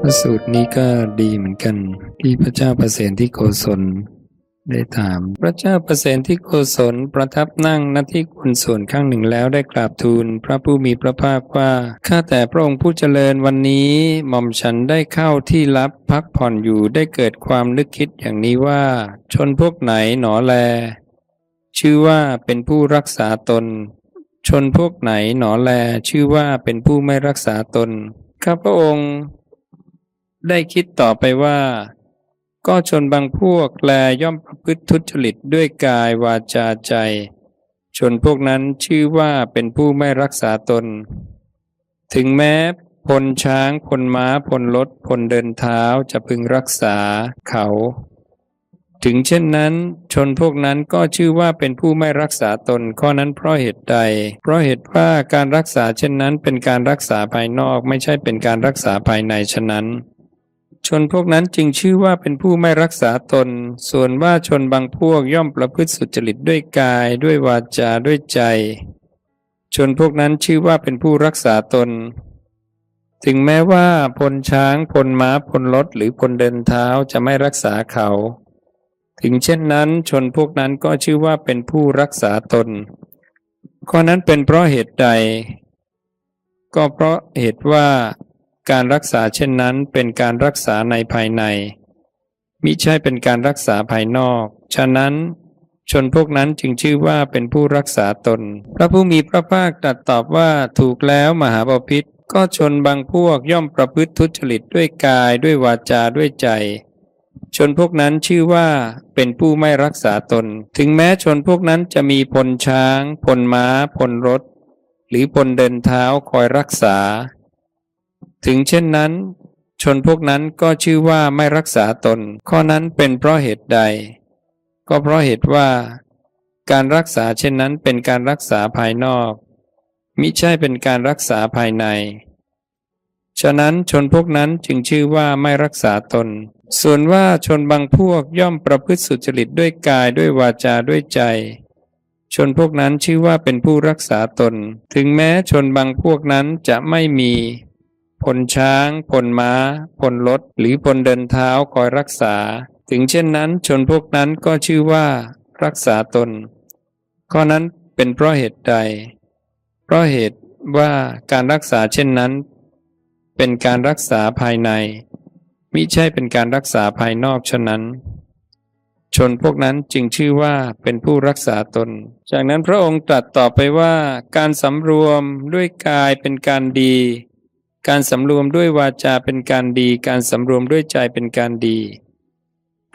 พระสูตรนี้ก็ดีเหมือนกัน ที่พระเจ้าประเสนที่โกศลได้ถาม พระเจ้าประเสนที่โกศลประทับนั่งณที่คุณส่วนข้างหนึ่งแล้วได้กราบทูลพระผู้มีพระภาคว่าข้าแต่พระองค์ผู้เจริญวันนี้ หม่อมฉันได้เข้าที่รับพักผ่อนอยู่ได้เกิดความนึกคิดอย่างนี้ว่า ชนพวกไหนหนอแล ชื่อว่าเป็นผู้รักษาตน ชนพวกไหนหนอแลชื่อว่าเป็นผู้ไม่รักษาตน ข้าพระองค์ ได้คิดต่อไปว่า ก็ชนบางพวกแลย่อมประพฤติทุจริตด้วยกายวาจาใจ ชนพวกนั้นชื่อว่าเป็นผู้ไม่รักษาตน ถึงแม้พลช้างพลม้าพลรถพลเดินเท้าจะพึงรักษาเขา ถึงเช่นนั้น ชนพวกนั้นก็ชื่อว่าเป็นผู้ไม่รักษาตนข้อนั้นเพราะเหตุใด เพราะเหตุว่าการรักษาเช่นนั้นเป็นการรักษาภายนอกไม่ใช่เป็นการรักษาภายในฉะนั้นชนพวกนั้นจึงชื่อว่าเป็นผู้ไม่รักษาตน ส่วนว่าชนบางพวกย่อมประพฤติสุจริตด้วยกาย ด้วยวาจา ด้วยใจ ชนพวกนั้นชื่อว่าเป็นผู้รักษาตน ถึงแม้ว่าพลช้าง พลม้า พลรถ หรือพลเดินเท้าจะไม่รักษาเขา ถึงเช่นนั้นชนพวกนั้นก็ชื่อว่าเป็นผู้รักษาตน ข้อนั้นเป็นเพราะเหตุใด ก็เพราะเหตุว่าการรักษาเช่นนั้นเป็นการรักษาในภายใน มิใช่เป็นการรักษาภายนอก ฉะนั้นชนพวกนั้นจึงชื่อว่าเป็นผู้รักษาตน พระผู้มีพระภาคตรัสตอบว่าถูกแล้วมหาบพิษก็ชนบางพวกย่อมประพฤติทุจริตด้วยกายด้วยวาจาด้วยใจ ชนพวกนั้นชื่อว่าเป็นผู้ไม่รักษาตน ถึงแม้ชนพวกนั้นจะมีพลช้าง พลม้า พลรถ หรือพลเดินเท้าคอยรักษา ถึงเช่นนั้น ชนพวกนั้นก็ชื่อว่าไม่รักษาตน ข้อนั้นเป็นเพราะเหตุใด ก็เพราะเหตุว่า การรักษาเช่นนั้นเป็นการรักษาภายนอก มิใช่เป็นการรักษาภายใน ฉะนั้นชนพวกนั้นจึงชื่อว่าไม่รักษาตน ส่วนว่าชนบางพวกย่อมประพฤติสุจริตด้วยกายด้วยวาจาด้วยใจ ชนพวกนั้นชื่อว่าเป็นผู้รักษาตน ถึงแม้ชนบางพวกนั้นจะไม่มีพลช้างพลม้าพลรถ หรือพลเดินเท้าคอยรักษา ถึงเช่นนั้นชนพวกนั้นก็ชื่อว่ารักษาตน ข้อนั้นเป็นเพราะเหตุใด เพราะเหตุว่าการรักษาเช่นนั้น เป็นการรักษาภายใน มิใช่เป็นการรักษาภายนอกฉะนั้น ชนพวกนั้นจึงชื่อว่าเป็นผู้รักษาตน จากนั้นพระองค์ตรัสต่อไปว่า การสำรวมด้วยกายเป็นการดี การสำรวมด้วยวาจาเป็นการดี การสำรวมด้วยใจเป็นการดี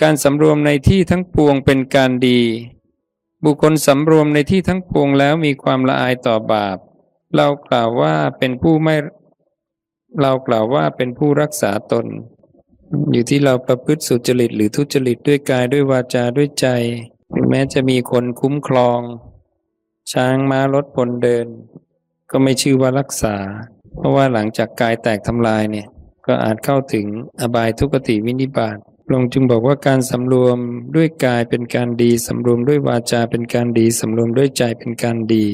การสำรวมในที่ทั้งปวงเป็นการดี บุคคลสำรวมในที่ทั้งปวงแล้วมีความละอายต่อบาป เรากล่าวว่าเป็นผู้ไม่เรากล่าวว่าเป็นผู้รักษาตน อยู่ที่เราประพฤติสุจริตหรือทุจริตด้วยกายด้วยวาจาด้วยใจถึงแม้จะมีคนคุ้มครอง ช้างม้ารถพลเดิน ก็ไม่ชื่อว่ารักษา เพราะว่าหลังจากกายแตกทำลายเนี่ย ก็อาจเข้าถึงอบายทุกติวินิบาตพระองจึงบอกว่าการสำรวมด้วยกายเป็นการดีสำรวมด้วยวาจาเป็นการดีสำรวมด้วยใจเป็นการดี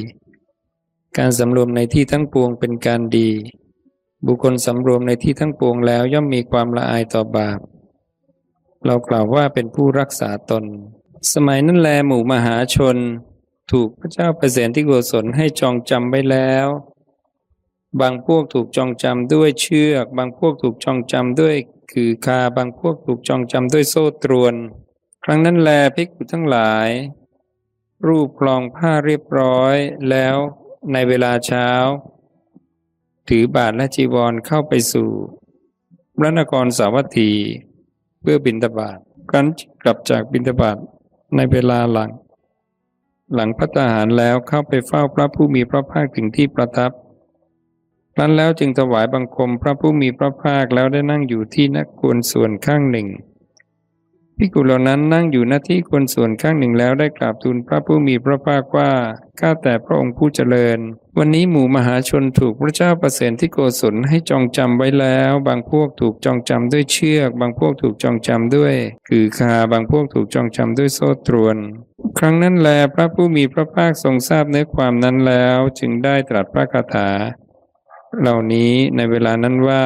การสำรวมในที่ทั้งปวงเป็นการดี บุคคลสำรวมในที่ทั้งปวงแล้วย่อมมีความละอายต่อบาป เรากล่าวว่าเป็นผู้รักษาตน สมัยนั้นแลหมู่มหาชน ถูกพระเจ้าประเสนที่โกศลให้จองจำไว้แล้ว บางพวกถูกจองจำด้วยเชือก บางพวกถูกจองจำด้วยคือคาบางพวกถูกจองจำด้วยโซ่ตรวน ครั้งนั้นแลภิกษุทั้งหลาย รูปคลองผ้าเรียบร้อยแล้วในเวลาเช้า ถือบาทและจีวรเข้าไปสู่พระนครสาวัตถีเพื่อบิณฑบาตครั้นกลับจากบิณฑบาตในเวลาหลัง หลังพัฒหารแล้วเข้าไปเฝ้าพระผู้มีพระภาคถึงที่ประทับครั้นแล้วจึงถวายบังคมพระผู้มีพระภาคแล้วได้นั่งอยู่ที่นักควรส่วนข้างหนึ่ง พิกุเหล่านั้นนั่งอยู่หน้าที่ควรส่วนข้างหนึ่งแล้วได้กราบทูลพระผู้มีพระภาคว่า ข้าแต่พระองค์ผู้เจริญ วันนี้หมู่มหาชนถูกพระเจ้าประเสนที่โกศลให้จองจำไว้แล้ว บางพวกถูกจองจำด้วยเชือก บางพวกถูกจองจำด้วยคือคา บางพวกถูกจองจำด้วยโซ่ตรวน ครั้งนั้นแลพระผู้มีพระภาคทรงทราบเนื้อความนั้นแล้ว จึงได้ตรัสพระคาถา เหล่านี้ในเวลานั้นว่า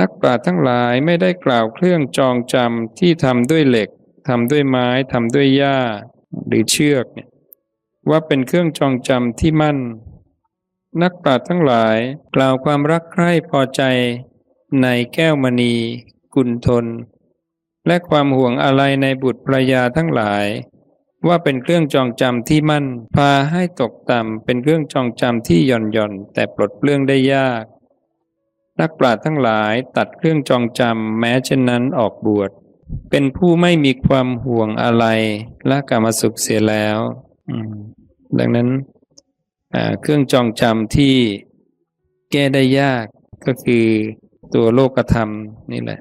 นักปราชญ์ทั้งหลายไม่ได้กล่าวเครื่องจองจำที่ทำด้วยเหล็กทำด้วยไม้ทำด้วยหญ้า หรือเชือกเนี่ยว่าเป็นเครื่องจองจำที่มั่น นักปราชญ์ทั้งหลายกล่าวความรักใคร่พอใจในแก้วมณี กุลทน และความห่วงอะไรในบุตรภรรยาทั้งหลาย ว่าเป็นเครื่องจองจำที่มั่น พาให้ตกต่ำเป็นเครื่องจองจำที่หย่อนหย่อนแต่ปลดเปลื้องได้ยาก นักปราชญ์ทั้งหลายตัดเครื่องจองจำแม้เช่นนั้นออกบวช เป็นผู้ไม่มีความห่วงอะไรและกรรมสุขเสียแล้วดังนั้นเครื่องจองจำที่แก้ได้ยากก็คือตัวโลกธรรมนี่แหละ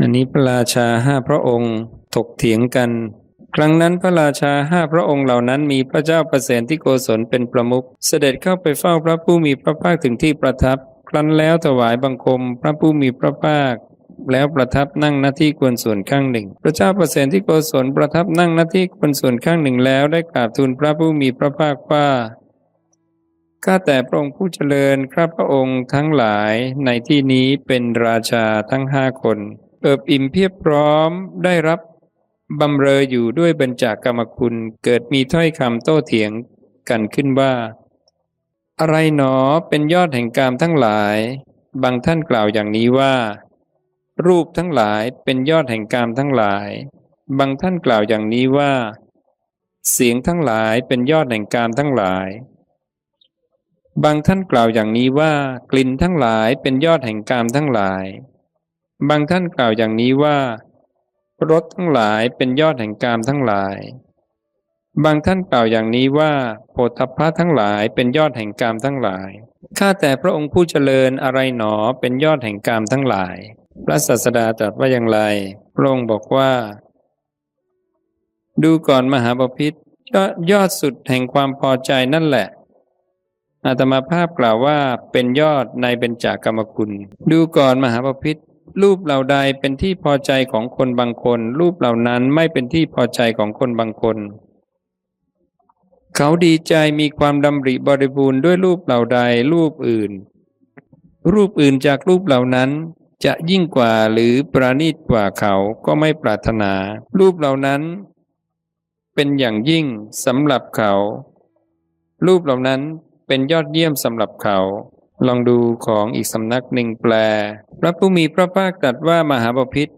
อันนี้พระราชาห้าพระองค์ถกเถียงกัน ครั้งนั้นพระราชาห้าพระองค์เหล่านั้นมีพระเจ้าประเสนที่โกศลเป็นประมุขเสด็จเข้าไปเฝ้าพระผู้มีพระภาคถึงที่ประทับ ครั้นแล้วถวายบังคมพระผู้มีพระภาค แล้วประทับนั่งหน้าที่ควรส่วนข้างหนึ่ง พระเจ้าประเสนที่โกศลประทับนั่งหน้าที่ควรส่วนข้างหนึ่งแล้วได้กราบทูลพระผู้มีพระภาคว่าข้าแต่พระองค์ผู้เจริญข้าพระองค์ทั้งหลายในที่นี้เป็นราชาทั้งห้าคนเอิบอิ่มเพียบพร้อมได้รับบำเรออยู่ด้วยบรรจากกรรมคุณ เกิดมีถ้อยคำโต้เถียงกันขึ้นว่า อะไรหนอเป็นยอดแห่งกามทั้งหลาย บางท่านกล่าวอย่างนี้ว่า รูปทั้งหลายเป็นยอดแห่งกามทั้งหลาย บางท่านกล่าวอย่างนี้ว่า เสียงทั้งหลายเป็นยอดแห่งกามทั้งหลาย บางท่านกล่าวอย่างนี้ว่า กลิ่นทั้งหลายเป็นยอดแห่งกามทั้งหลาย บางท่านกล่าวอย่างนี้ว่ารสทั้งหลายเป็นยอดแห่งกามทั้งหลาย บางท่านกล่าวอย่างนี้ว่าโพธพพะทั้งหลายเป็นยอดแห่งกามทั้งหลาย ข้าแต่พระองค์ผู้เจริญอะไรหนอเป็นยอดแห่งกามทั้งหลาย พระศาสดาตรัสว่าอย่างไร พระองค์บอกว่า ดูก่อนมหาบพิษยอดยอดสุดแห่งความพอใจนั่นแหละอาตมาภาพกล่าวว่าเป็นยอดในเบญจากรรมคุณ ดูก่อนมหาบพิษรูปเหล่าใดเป็นที่พอใจของคนบางคน รูปเหล่านั้นไม่เป็นที่พอใจของคนบางคน เขาดีใจมีความดำริบริบูรณ์ด้วยรูปเหล่าใดรูปอื่น รูปอื่นจากรูปเหล่านั้นจะยิ่งกว่าหรือประณีตกว่าเขาก็ไม่ปรารถนา รูปเหล่านั้น เป็นอย่างยิ่งสำหรับเขา รูปเหล่านั้นเป็นยอดเยี่ยมสำหรับเขา ลองดูของอีกสำนักหนึ่งแปล พระผู้มีพระภาคตรัสว่ามหาบพิษ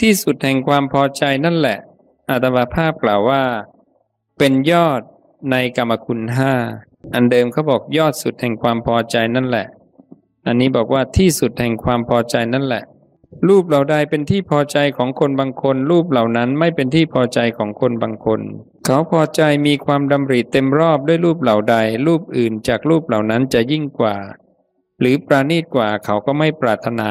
ที่สุดแห่งความพอใจนั่นแหละอาตมาภาพกล่าวว่า เป็นยอด ในกรรมคุณห้าอันเดิมเขาบอกยอดสุดแห่งความพอใจนั่นแหละ อันนี้บอกว่าที่สุดแห่งความพอใจนั่นแหละ รูปเหล่าใดเป็นที่พอใจของคนบางคน รูปเหล่านั้นไม่เป็นที่พอใจของคนบางคน เขาพอใจมีความดำริเต็มรอบด้วยรูปเหล่าใด รูปอื่นจากรูปเหล่านั้นจะยิ่งกว่า หรือประณีตกว่าเขาก็ไม่ปรารถนา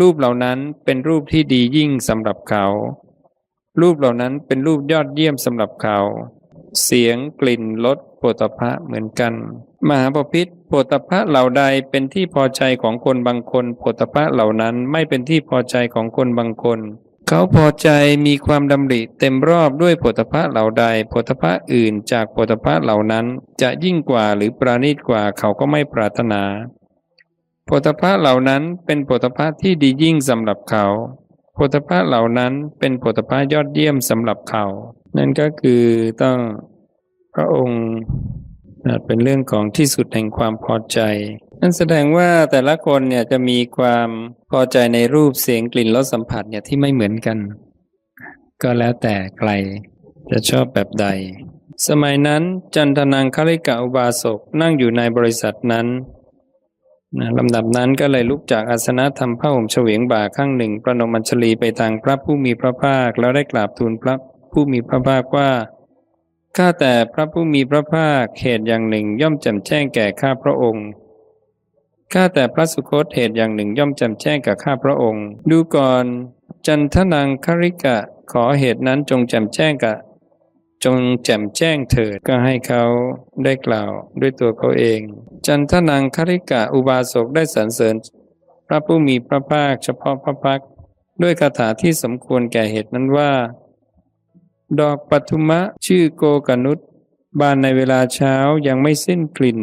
รูปเหล่านั้นเป็นรูปที่ดียิ่งสำหรับเขา รูปเหล่านั้นเป็นรูปยอดเยี่ยมสำหรับเขา เสียงกลิ่นรสโผฏฐะเหมือนกัน มหาปพิธโผฏฐะเหล่าใดเป็นที่พอใจของคนบางคนโผฏฐะเหล่านั้นไม่เป็นที่พอใจของคนบางคน เขาพอใจมีความดำริเต็มรอบด้วยโผฏฐะเหล่าใดโผฏฐะอื่นจากโผฏฐะเหล่านั้น จะยิ่งกว่าหรือประณีตกว่าเขาก็ไม่ปรารถนาโผฏฐะเหล่านั้นเป็นโผฏฐะที่ดียิ่งสำหรับเขาโผฏฐะเหล่านั้นเป็นโผฏฐะยอดเยี่ยมสำหรับเขา นั่นก็คือต้องพระองค์นะเป็นเรื่องของที่สุดแห่งความพอใจ นั่นแสดงว่าแต่ละคนเนี่ยจะมีความพอใจในรูปเสียงกลิ่นรสสัมผัสเนี่ยที่ไม่เหมือนกัน ก็แล้วแต่ใครจะชอบแบบใด สมัยนั้นจันทนังคลิกะอุบาสกนั่งอยู่ในบริษัทนั้นนะลำดับนั้นก็เลยลุกจากอาสนะทำผ้าห่มเฉวียงบ่าข้างหนึ่ง ประนมอัญชลีไปทางพระผู้มีพระภาคแล้วได้กราบทูลพระ ผู้มีพระภาคว่า ข้าแต่พระผู้มีพระภาคเหตุอย่างหนึ่งย่อมแจ่มแจ้งแก่ข้าพระองค์ข้าแต่พระสุคตเหตุอย่างหนึ่งย่อมแจ่มแจ้งกับข้าพระองค์ ดูก่อน จันทนังคริกะขอเหตุนั้นจงแจ่มแจ้งกับจงแจ่มแจ้งเถิดก็ให้เขาได้กล่าวด้วยตัวเขาเอง จันทนังคริกะอุบาสกได้สรรเสริญ พระผู้มีพระภาคเฉพาะพระพักด้วยคาถาที่สมควรแก่เหตุนั้นว่า ดอกปัทุมะชื่อโกกนุษบานในเวลาเช้ายังไม่สิ้นกลิ่น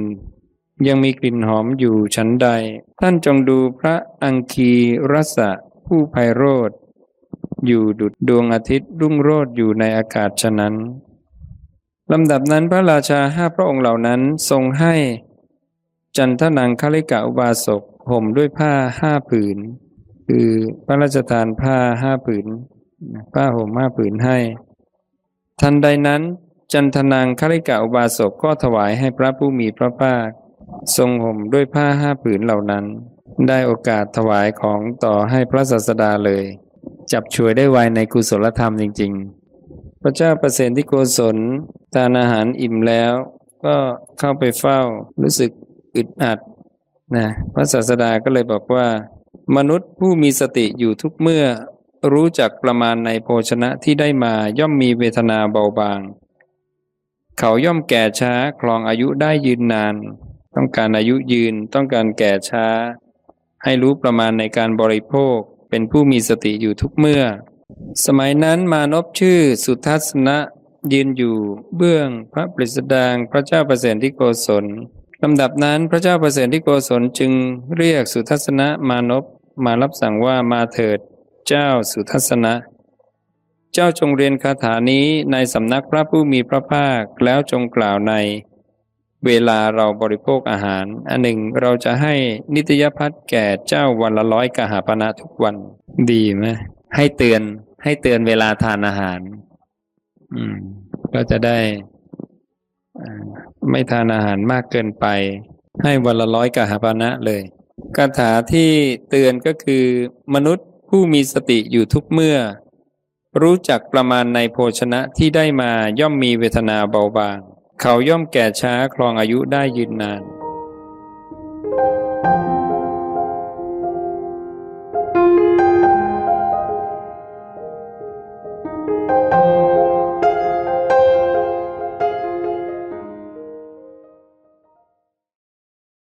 ยังมีกลิ่นหอมอยู่ชั้นใด ท่านจงดูพระอังคีรสะผู้ไพโรธอยู่ดุดดวงอาทิตย์รุ่งโรจน์อยู่ในอากาศฉะนั้นลำดับนั้นพระราชาห้าพระองค์เหล่านั้นทรงให้ จันทนังคลิกะอุบาสกห่มด้วยผ้าห้าผืน คือพระราชทานผ้าห้าผืน ผ้าห่มห้าผืนให้ ทันใดนั้น จันทนังคลิกะอุบาสกก็ถวายให้พระผู้มีพระภาค ทรงห่มด้วยผ้าห้าผืนเหล่านั้น ได้โอกาสถวายของต่อให้พระศาสดาเลย จับช่วยได้ไวในกุศลธรรมจริง ๆ พระเจ้าประเสนที่โกศลทานอาหารอิ่มแล้ว ก็เข้าไปเฝ้ารู้สึกอึดอัดนะพระศาสดาก็เลยบอกว่า มนุษย์ผู้มีสติอยู่ทุกเมื่อ รู้จักประมาณในโภชนะที่ได้มาย่อมมีเวทนาเบาบาง เขาย่อมแก่ช้าคลองอายุได้ยืนนาน ต้องการอายุยืนต้องการแก่ช้า ให้รู้ประมาณในการบริโภคเป็นผู้มีสติอยู่ทุกเมื่อ สมัยนั้นมานพชื่อสุทัศนะยืนอยู่เบื้องพระปริสดางพระเจ้าประเสนที่โกศลลำดับนั้นพระเจ้าประเสนที่โกศลจึงเรียกสุทัศนะมานพมารับสั่งว่ามาเถิด เจ้าสุทัศนะ เจ้าจงเรียนคาถานี้ในสำนักพระผู้มีพระภาคแล้วจงกล่าวใน เวลาเราบริโภคอาหาร อันหนึ่งเราจะให้นิตยพัฒน์แก่เจ้าวันละร้อยกหาปณะทุกวัน ดีไหมให้เตือนให้เตือนเวลาทานอาหาร อืม ก็จะได้ไม่ทานอาหารมากเกินไป ให้วันละร้อยกหาปณะเลยคาถาที่เตือนก็คือ มนุษย์ ผู้มีสติอยู่ทุกเมื่อ รู้จักประมาณในโภชนะที่ได้มาย่อมมีเวทนาเบาบาง เขาย่อมแก่ช้าครองอายุได้ยืนนานอ